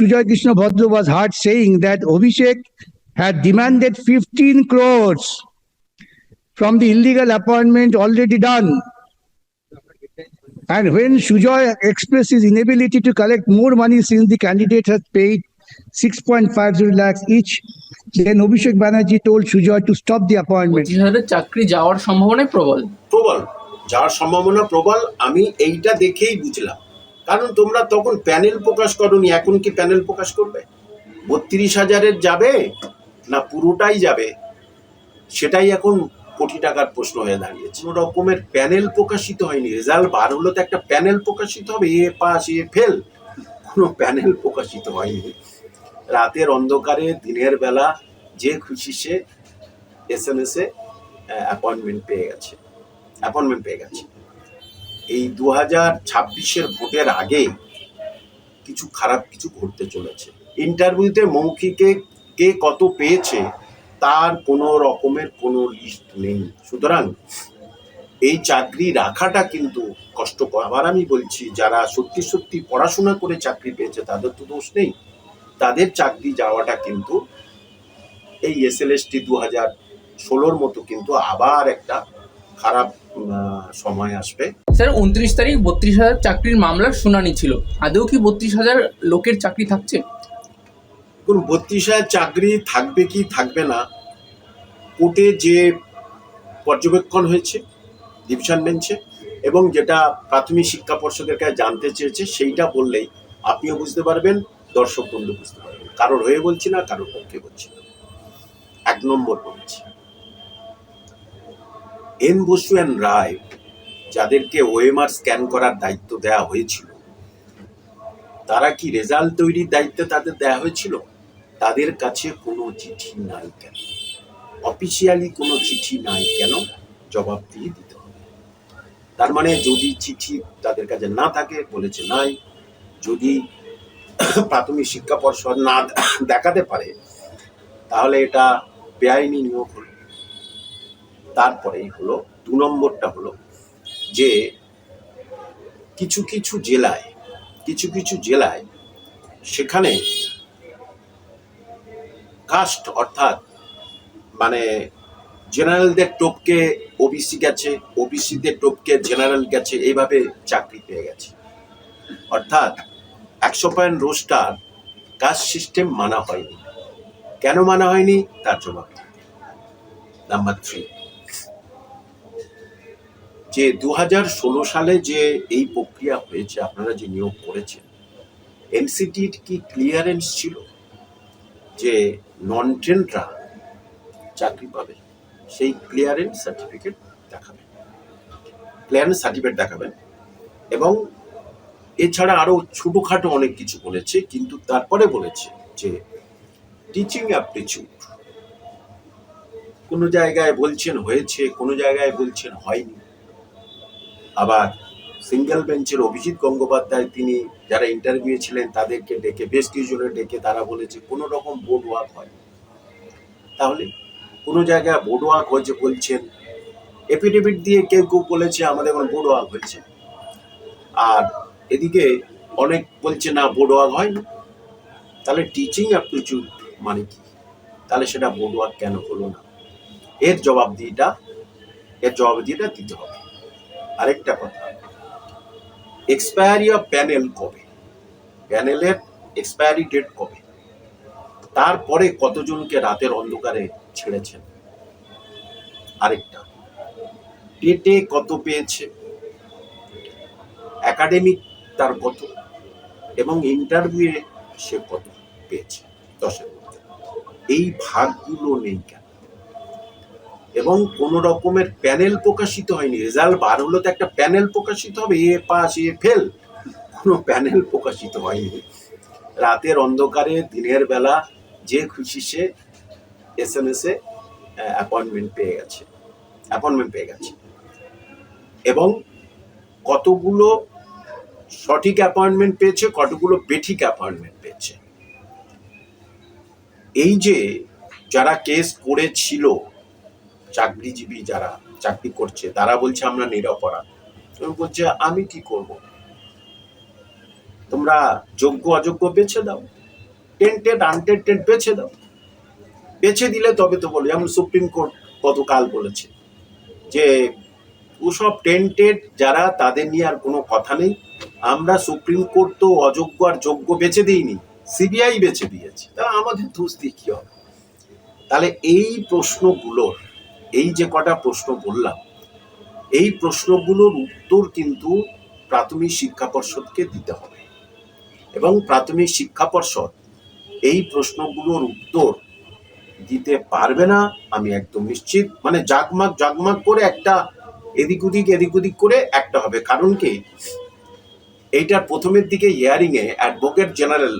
Sujoy Krishna Bhadra was heard saying that Abhishek had demanded 15 crores from the illegal appointment already done. And when Sujoy expressed his inability to collect more money since the candidate had paid 6.50 lakhs each, then Abhishek Banerjee told Sujoy to stop the appointment. চাকরি যাওয়ার সম্ভাবনাই প্রবল প্রবল যার সম্ভাবনা প্রবল আমি এইটা দেখেই বুঝলাম কারণ তোমরা তখন প্যানেল প্রকাশ করনি, এখন কি প্যানেল প্রকাশ করবে? বত্রিশ হাজারের যাবে না পুরোটাই যাবে? সেটাই এখন কোটি টাকার প্রশ্ন হয়ে দাঁড়িয়েছে। কোনো রকমের প্যানেল প্রকাশিত হয়নি। রেজাল্ট বার হলো তো একটা প্যানেল প্রকাশিত হবে, এ পাস, এ ফেল। কোনো প্যানেল প্রকাশিত হয়নি। রাতের অন্ধকারে, দিনের বেলা, যে খুশি সে এস এম এস এ অ্যাপয়েন্টমেন্ট পেয়ে গেছে। অ্যাপয়েন্টমেন্ট পেয়ে গেছে। এই দু হাজার ছাব্বিশের ভোটের আগে কিছু খারাপ কিছু ঘটতে চলেছে। ইন্টারভিউতে মৌখিকে কে কত পেয়েছে তার কোনো রকমের কোনো লিস্ট নেই। সুতরাং এই চাকরি রাখাটা কিন্তু কষ্টকর। আবার আমি বলছি, যারা সত্যি সত্যি পড়াশোনা করে চাকরি পেয়েছে তাদের তো দোষ নেই। তাদের চাকরি যাওয়াটা কিন্তু এই এস এল এস টি দু হাজার ষোলোর মতো কিন্তু আবার একটা খারাপ সময় আসবে। স্যার, উনত্রিশ তারিখ বত্রিশ হাজার চাকরির মামলার শুনানি ছিল। আদৌ কি বত্রিশ হাজার লোকের চাকরি থাকছে? বত্রিশ হাজার চাকরি থাকবে কি থাকবে না, কোর্টে যে পর্যবেক্ষণ হয়েছে, ডিভিশন বেঞ্চে, এবং যেটা প্রাথমিক শিক্ষা পর্ষদের কাছে জানতে চেয়েছে, সেইটা বললেই আপনিও বুঝতে পারবেন, দর্শক বন্ধু বুঝতে পারবেন। কারোর হয়ে বলছি না, কারোর পক্ষে বলছি না। এক নম্বর বলছি, এন বসু অ্যান্ড রায় যাদেরকে ওএমআর স্ক্যান করার দায়িত্ব দেওয়া হয়েছিল, তারা কি রেজাল্ট তৈরির দায়িত্ব তাদের দেওয়া হয়েছিল? তাদের কাছে কোনো চিঠি নাই কেন? অফিসিয়ালি কোনো চিঠি নাই কেন? জবাব দিয়ে দিতে হবে। তার মানে যদি চিঠি তাদের কাছে না থাকে, বলেছে নাই, যদি প্রাথমিক শিক্ষা পর্ষদ না দেখাতে পারে, তাহলে এটা বেআইনি নিয়োগ হলো। তারপরেই হলো, দু নম্বরটা হলো যে কিছু কিছু জেলায়, কিছু কিছু জেলায় সেখানে কাস্ট অর্থাৎ মানে জেনারেলদের টপকে ওবিসি গেছে ওবিসিদের টপকে জেনারেল গেছে, এইভাবে চাকরি পেয়ে গেছে। অর্থাৎ একশো পয়েন্ট রোস্টার কাস্ট সিস্টেম মানা হয়নি। কেন মানা হয়নি? তার জবাব নাম্বার থ্রি যে দু সালে যে এই প্রক্রিয়া হয়েছে, আপনারা যে নিয়োগ করেছেন এনসিটির কি ক্লিয়ারেন্স ছিল যে নন ট্রেনরা চাকরি পাবে? সেই ক্লিয়ারেন্স সার্টিফিকেট দেখাবেন ক্লিয়ারেন্স সার্টিফিকেট দেখাবেন এবং এছাড়া আরও ছোটোখাটো অনেক কিছু বলেছে, কিন্তু তারপরে বলেছে যে টিচিং অ্যাপটিচিউড কোনো জায়গায় বলছেন হয়েছে, কোনো জায়গায় বলছেন হয়নি। আবার সিঙ্গেল বেঞ্চের অভিজিৎ গঙ্গোপাধ্যায় তিনি যারা ইন্টারভিউ ছিলেন, তাদেরকে ডেকে, বেশ কিছুজনের ডেকে তারা বলেছে কোনো রকম বোর্ড ওয়ার্ক হয় তাহলে কোনো জায়গায় বোর্ড ওয়ার্ক হয়েছে বলছেন এফিডেভিট দিয়ে কেউ কেউ বলেছে আমাদের এখন বোর্ড ওয়ার্ক হয়েছে। আর এদিকে অনেক বলছে না বোর্ড ওয়ার্ক না তাহলে টিচিং অ্যাপটিচিউড মানে কি? তাহলে সেটা বোর্ড ওয়ার্ক কেন হলো না? এর জবাবদিহিটা এর জবাবদিহিটা দিতে হবে। আরেকটা কথা। এক্সপায়ারি অফ প্যানেল কবে? প্যানেলের এক্সপায়ারি ডেট কবে? তারপরে কতজনকে রাতের অন্ধকারে ছেড়েছেন? আরেকটা। টেটে কত পেয়েছে? একাডেমিক তার কত? এবং ইন্টারভিউয়ে সে কত পেয়েছে? দশের মধ্যে। এই ভাগগুলো নেই কেন? এবং কোন রকমের প্যানেল প্রকাশিত হয়নি। রেজাল্ট বার হলো তো একটা প্যানেল প্রকাশিত হবে, এ পাস, এ ফেল কোনো প্যানেল প্রকাশিত হয়নি। রাতের অন্ধকারে, দিনের বেলা, যে খুশি সে এস এম এস অ্যাপয়েন্টমেন্ট পেয়ে গেছে। অ্যাপয়েন্টমেন্ট পেয়ে গেছে। এবং কতগুলো সঠিক অ্যাপয়েন্টমেন্ট পেয়েছে, কতগুলো বেঠিক অ্যাপয়েন্টমেন্ট পেয়েছে। এই যে যারা কেস করেছিল চাকরিজীবী যারা চাকরি করছে, তারা বলছে, আমরা নিরপরাধ। বলছে, আমি কি করব? তোমরা যোগ্য, অযোগ্য বেছে দাও। টেন্টেড আনটেন্টেড বেছে দাও। বেছে দিলে তবে তো বলো, যেমন সুপ্রিম কোর্ট গতকাল বলেছে যে, ওসব টেন্টেড যারা, তাদের নিয়ে আর কোনো কথা নেই। আমরা সুপ্রিম কোর্ট তো অযোগ্য আর যোগ্য বেছে দিইনি, সিবিআই বেছে দিয়েছে। তাহলে আমাদের দোষ দিয়ে কি হবে? তাহলে এই প্রশ্নগুলোর এই যে কটা প্রশ্ন বললাম, এই প্রশ্নগুলোর উত্তর কিন্তু প্রাথমিক শিক্ষা পর্ষদকে দিতে হবে। এবং প্রাথমিক শিক্ষা পর্ষদ এই প্রশ্নগুলোর উত্তর দিতে পারবে না, আমি একদম নিশ্চিত। মানে জাগমাগ জাগমাগ করে একটা এদিক ওদিক এদিক ওদিক করে একটা হবে। কারণ কি? এইটার প্রথমের দিকে হিয়ারিং এ অ্যাডভোকেট জেনারেল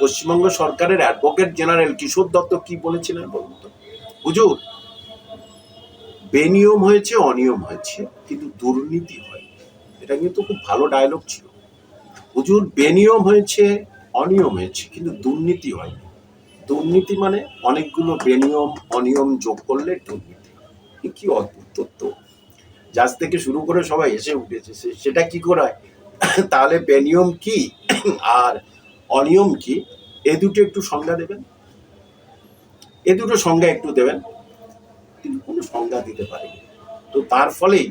পশ্চিমবঙ্গ সরকারের অ্যাডভোকেট জেনারেল কিশোর দত্ত কি বলেছিলেন বলুন তো? হুজুর বেনিয়ম হয়েছে, অনিয়ম হয়েছে, কিন্তু দুর্নীতি হয়। এটা কিন্তু খুব ভালো ডায়লগ ছিল। হুজুর, বেনিয়ম হয়েছে, অনিয়ম হয়েছে, কিন্তু দুর্নীতি হয়নি। দুর্নীতি মানে অনেকগুলো বেনিয়ম, অনিয়ম যোগ করলে দুর্নীতি। কি অদ্ভুত তত্ত্ব। জাজ থেকে শুরু করে সবাই এসে উঠেছে সেটা কি করে হয়? তাহলে বেনিয়ম কি আর অনিয়ম কি? এ দুটো একটু সংজ্ঞা দেবেন? এ দুটো সংজ্ঞা একটু দেবেন। কিন্তু কোনো সংজ্ঞা দিতে পারেনি। তো তার ফলেই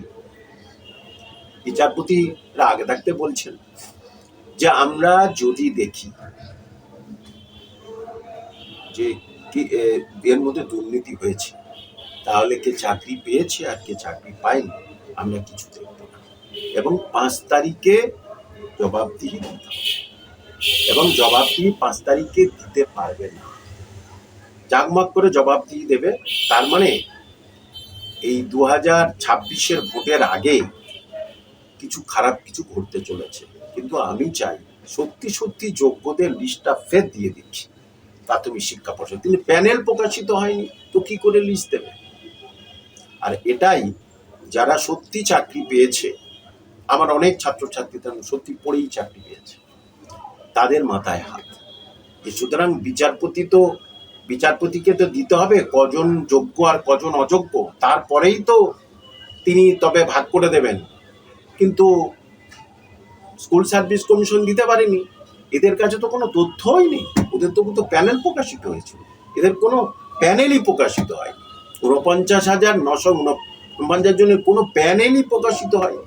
বিচারপতিরা আগে থাকতে বলছেন যে আমরা যদি দেখি যে এর মধ্যে দুর্নীতি হয়েছে, তাহলে কে চাকরি পেয়েছে আর কে চাকরি পায়নি, আমরা কিছু দেখব না। এবং পাঁচ তারিখে জবাবদিহি দিতে হবে। এবং জবাবদিহি পাঁচ তারিখে দিতে পারবে না। জাগমাগ করে জবাবদিহি দেবে, তার মানে এই দু হাজার ছাব্বিশের ভোটের আগে কিছু খারাপ কিছু ঘটতে চলেছে। কিন্তু আমি চাই সত্যি সত্যি যোগ্যদের লিস্টটা ফের দিয়ে দিচ্ছি। প্রাথমিক শিক্ষা পর্ষদ। কিন্তু প্যানেল প্রকাশিত হয়নি, তো কি করে লিস্ট দেবে? আর এটাই যারা সত্যি চাকরি পেয়েছে, আমার অনেক ছাত্রছাত্রী তেমন সত্যি পড়েই চাকরি পেয়েছে, তাদের মাথায় হাত। সুতরাং বিচারপতি তো বিচারপতিকে তো দিতে হবে, কজন যোগ্য আর কজন অযোগ্য। তারপরেই তো তিনি তবে ভাগ করে দেবেন। কিন্তু স্কুল সার্ভিস কমিশন দিতে পারেনি। এদের কাছে তো কোনো তথ্যই নেই। ওদের তো তো প্যানেল প্রকাশিত হয়েছিল। এদের কোনো প্যানেলই প্রকাশিত হয়নি। ঊনপঞ্চাশ হাজার নশো উনপঞ্চাশ জনের কোনো প্যানেলই প্রকাশিত হয়নি।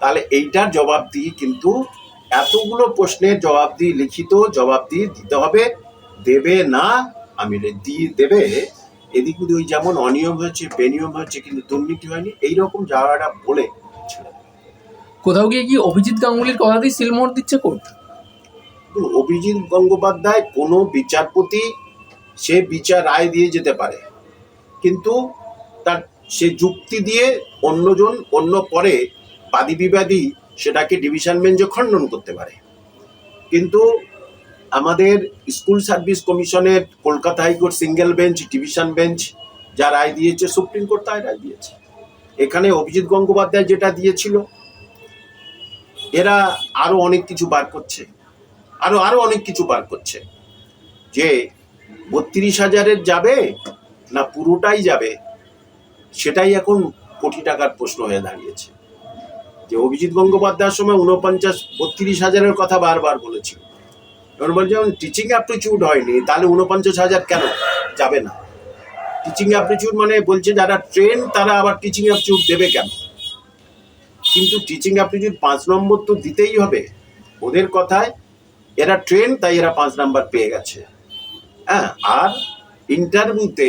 তাহলে এইটার জবাব দিয়ে কিন্তু এতগুলো প্রশ্নের জবাব দিয়ে লিখিত জবাব দিয়ে দিতে হবে। দেবে না আমি দিয়ে দেবে এদিক ওদিক ওই যেমন অনিয়ম হয়েছে বেনিয়ম হয়েছে কিন্তু দুর্নীতি হয়নি এইরকম জায়গাটা বলে কোথাও গিয়ে কি অভিজিৎ গাঙ্গুলির কথাতেই সিলমোহর দিচ্ছে কোর্ট? অভিজিৎ গঙ্গোপাধ্যায় কোনো বিচারপতি সে বিচার রায় দিয়ে যেতে পারে। কিন্তু তার সে যুক্তি দিয়ে অন্যজন অন্য পরে বাদী বিবাদী সেটাকে ডিভিশন বেঞ্চে খণ্ডন করতে পারে। কিন্তু আমাদের স্কুল সার্ভিস কমিশনের Kolkata high court single bench, division bench যা রায় দিয়েছে, সুপ্রিম কোর্ট তাই রায় দিয়েছে। এখানে অভিজিৎ গঙ্গোপাধ্যায় যেটা দিয়েছিল, এরা আরও অনেক কিছু বার করছে। আরও আরও অনেক কিছু বার করছে। যে বত্রিশ হাজারের যাবে না পুরোটাই যাবে, সেটাই এখন কোটি টাকার প্রশ্ন হয়ে দাঁড়িয়েছে। যে অভিজিৎ গঙ্গোপাধ্যায়ের সময় উনপঞ্চাশ বত্রিশ হাজারের কথা বারবার বলেছিল। বলছে যেমন টিচিং অ্যাপ্টিচিউড হয়নি, তাহলে উনপঞ্চাশ হাজার কেন? যাবে না। টিচিং অ্যাপ্টিচিউড মানে বলছে, যারা ট্রেন তারা আবার টিচিং অ্যাপ্টিচিউড দেবে কেন? কিন্তু টিচিং অ্যাপ্টিচিউড পাঁচ নম্বর তো দিতেই হবে। ওদের কথায়, এরা ট্রেন তাই এরা পাঁচ নাম্বার পেয়ে গেছে। হ্যাঁ আর ইন্টারভিউতে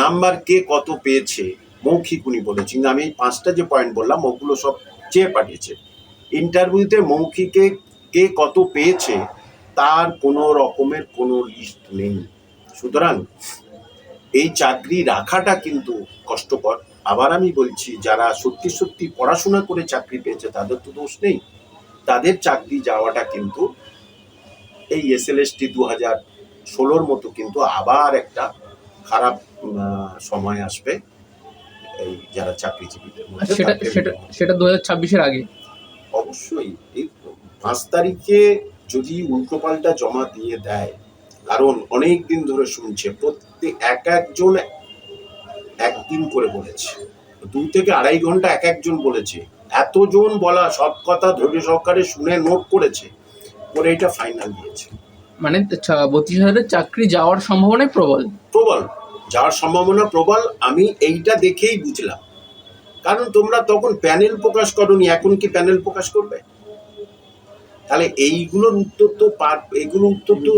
নাম্বার কে কত পেয়েছে, মৌখিক উনি বলেছেন। আমি এই পাঁচটা যে পয়েন্ট বললাম, ওগুলো সব চেয়ে পাঠিয়েছে। ইন্টারভিউতে মৌখিকে কে কত পেয়েছে তার কোনো রকমের কোনো লিস্ট নেই। সুতরাং এই চাকরি রাখাটা কিন্তু কষ্টকর। আবার আমি বলছি যারা সত্যি সত্যি পড়াশোনা করে চাকরি পেয়েছে তাদের তো দোষ নেই। তাদের চাকরি যাওয়াটা কিন্তু এই এস এল এস টি দু হাজার ষোলোর মতো কিন্তু আবার একটা খারাপ সময় আসবে এই যারা চাকরিজীবীদের মধ্যে। সেটা সেটা দু হাজার ছাব্বিশের আগে। অবশ্যই। এই পাঁচ তারিখে যদি উল্টোপাল্টা জমা দিয়ে দেয় কারণ অনেক দিন ধরে শুনছে প্রত্যেক এক একজন একদিন করে বলেছে। দু থেকে আড়াই ঘণ্টা এক একজন বলেছে। এতজন বলা সব কথা ধৈর্য সহকারে শুনে নোট করেছে করে এটা ফাইনাল দিয়েছে। মানে বত্রিশ হাজারের চাকরি যাওয়ার সম্ভাবনাই প্রবল। প্রবল। যাওয়ার সম্ভাবনা প্রবল আমি এইটা দেখেই বুঝলাম। কারণ তোমরা তখন প্যানেল প্রকাশ করনি এখন কি প্যানেল প্রকাশ করবে? তাহলে এইগুলোর উত্তর তো পার এগুলোর উত্তর তো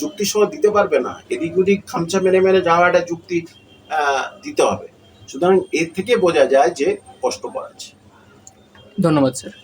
যুক্তি সহ দিতে পারবে না। এদিক ওদিক খামচা মেরে মেরে যাওয়া একটা যুক্তি দিতে হবে। সুতরাং এর থেকে বোঝা যায় যে কষ্ট আছে ধন্যবাদ, স্যার।